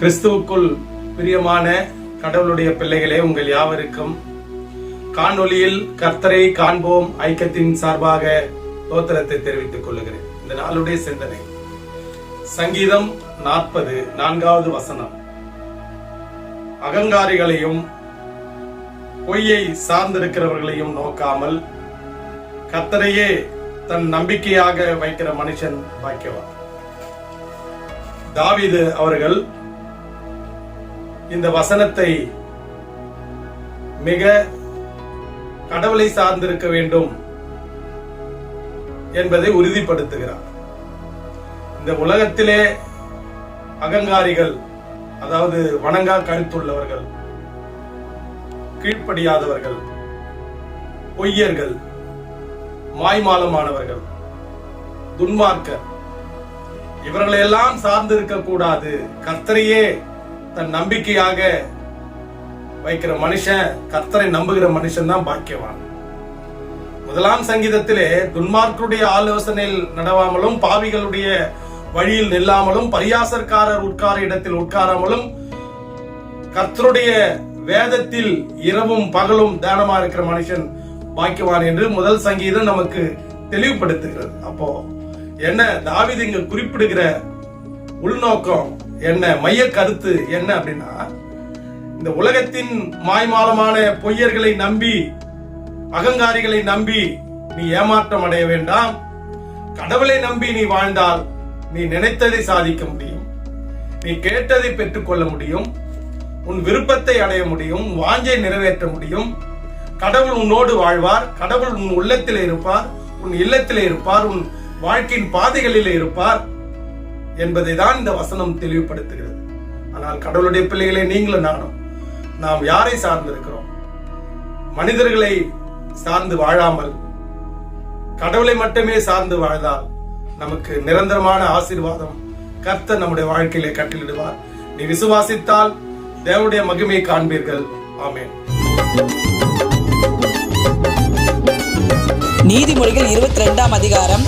கிறிஸ்துவுக்குள் பிரியமான கடவுளுடைய பிள்ளைகளே உங்கள் யாவருக்கும் காணொளியில் கர்த்தரை காண்போம் ஐக்கியத்தின் சார்பாக தோத்திரத்தை தெரிவித்துக் கொள்ளுகிறேன். இந்த நாளுடைய சிந்தனை. சங்கீதம் நாற்பது நான்காவது வசனம். அகங்காரிகளையும் பொய்யை சார்ந்திருக்கிறவர்களையும் நோக்காமல் கர்த்தரையே தன் நம்பிக்கையாக வைக்கிற மனுஷன் பாக்கியவான். தாவிது அவர்கள் இந்த வசனத்தை மிக கடவுளை சார்ந்திருக்க வேண்டும் என்பதை உறுதிப்படுத்துகிறார். இந்த உலகத்திலே அகங்காரிகள் அதாவது வணங்கா கருத்துள்ளவர்கள் கீழ்ப்படியாதவர்கள் பொய்யர்கள் மாய்மாலமானவர்கள் துன்மார்க்கர் இவர்களையெல்லாம் சார்ந்து இருக்கக்கூடாது கர்த்தரையே தன் நம்பிக்கையாக வைக்கிற மனுஷன் கர்த்தரை நம்புகிற மனுஷன் தான் பாக்கியவான். முதலாம் சங்கீதத்திலே துன்மார்க்கருடைய ஆலோசனையில் நடவாமலும் பாவிகளுடைய வழியில் நில்லாமலும் பரியாசற்காரர் உட்கார இடத்தில் உட்காராமலும் கர்த்தருடைய வேதத்தில் இரவும் பகலும் தானமா இருக்கிற மனுஷன் பாக்கியவான் என்று முதல் சங்கீதம் நமக்கு தெளிவுபடுத்துகிறது. அப்போ என்ன? தாவீது இங்க குறிப்பிடுகிற உள்நோக்கம் என்ன மைய கருத்து என்ன அப்படின்னா இந்த உலகத்தின் மாய்மாலமான பொய்யர்களை நம்பி அகங்காரிகளை நம்பி நீ ஏமாற்றம் அடைய வேண்டாம். கடவுளை நம்பி நீ வாழ்ந்தால் நீ நினைத்ததை சாதிக்க முடியும். நீ கேட்டதை பெற்றுக்கொள்ள முடியும். உன் விருப்பத்தை அடைய முடியும். வாஞ்சை நிறைவேற்ற முடியும். கடவுள் உன்னோடு வாழ்வார். கடவுள் உன் உள்ளத்திலே இருப்பார். உன் இல்லத்திலே இருப்பார். உன் வாழ்க்கையின் பாதைகளிலே இருப்பார். என்பதை தான் இந்த வசனம் தெளிவுபடுத்துகிறது. ஆனால் கடவுளுடைய பிள்ளைகளை நீங்களும் நானும் நாம் யாரை சார்ந்திருக்கிறோம்? மனிதர்களை சார்ந்து வாழாமல் கடவுளை மட்டுமே சார்ந்து வாழ்ந்தால் நமக்கு நிரந்தரமான ஆசீர்வாதம் கர்த்தர் நம்முடைய வாழ்க்கையிலே கட்டிலிடுவார் நீ விசுவாசித்தால் தேவனுடைய மகிமையை காண்பீர்கள். ஆமேன். நீதிமொழிகள் இருபத்தி ரெண்டாம் அதிகாரம்